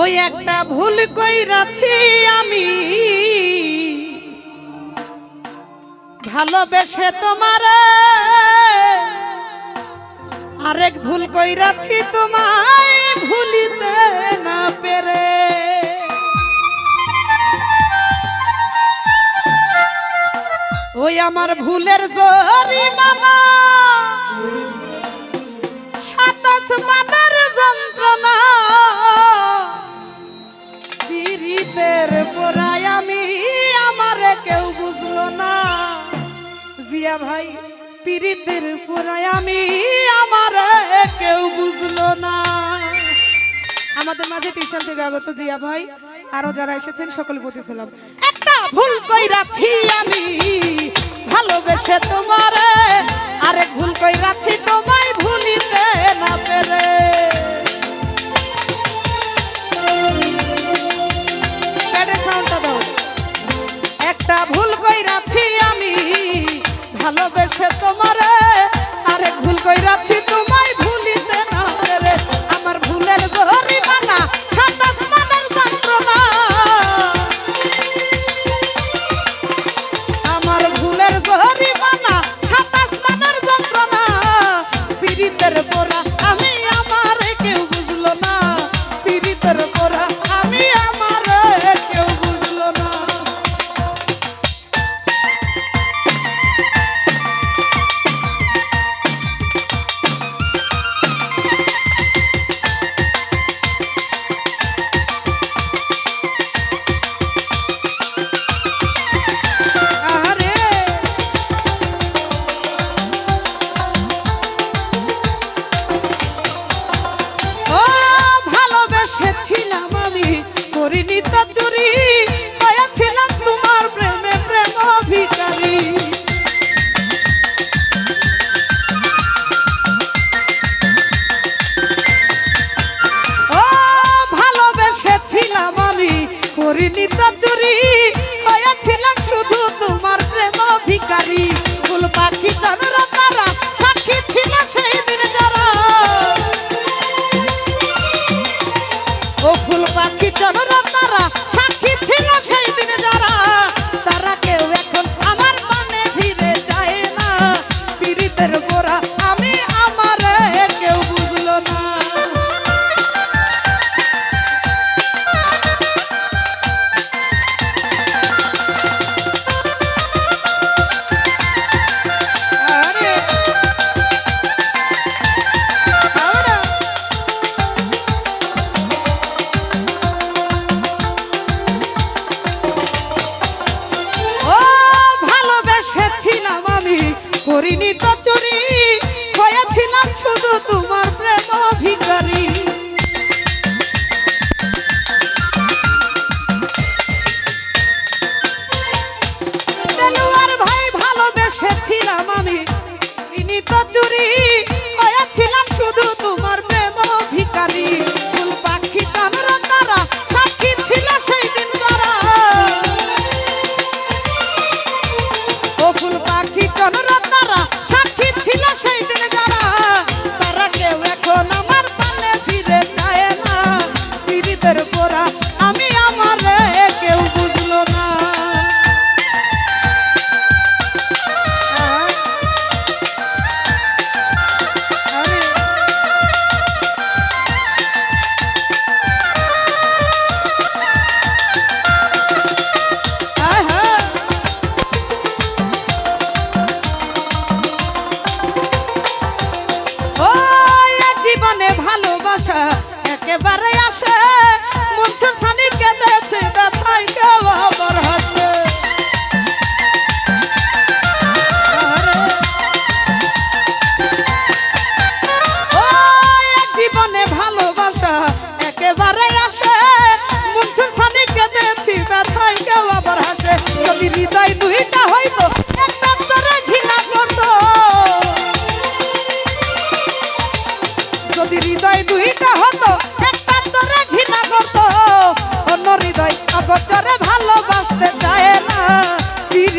ওই একটা ভুল কইরাছি আমি। ভালোবেসে তোমার আরেক ভুল কইরাছি তোমায় ভুলিতে না পেরে। ওই আমার ভুলের জরিমানা সাতাশ দিয়া ভাই পীড়িতের পুরায় আমি, আমার কেউ বুঝলো না। আমাদের মাঝে টিউশন থেকে আগত জিয়া ভাই, আরও যারা এসেছেন, সকল বলতেছিলাম, একটা ভুল কইরাছি আমি, ভালোবেসে তোমারে ভালোবেসে তোমারে আরে ভুল কইরাছি করিনি তো চুরি। হয়েছিলাম শুধু তোমার প্রেম অধিকারী ফুল পাখি চন্দ্র তারা, সাক্ষী ছিল সেই দিন যারা। ও ফুল পাখি চন্দ্র তারা, সাক্ষী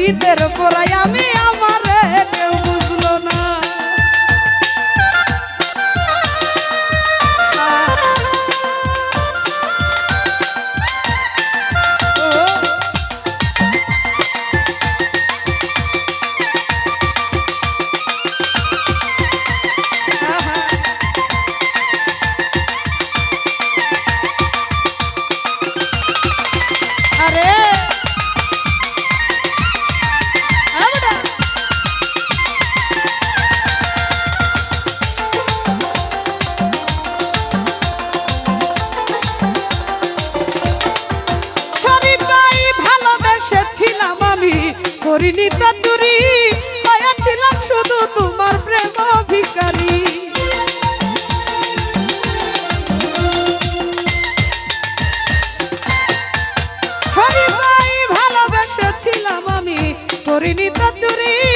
শীতের পরাই আমি করিনি তা চুরি পায়াছিলাম শুধু তোমার প্রেম ভিকারী করিনি তা চুরি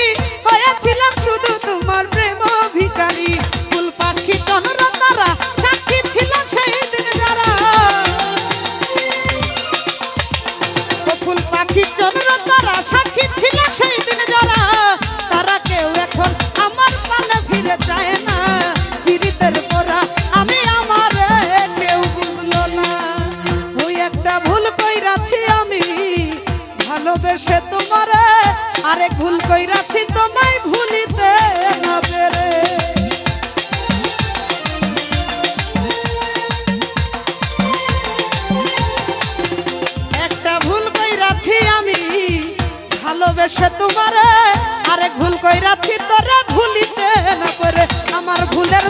সে তোমারে আরেক ভুল কইরাছি তোরে ভুলিতে না করে আমার ভুলের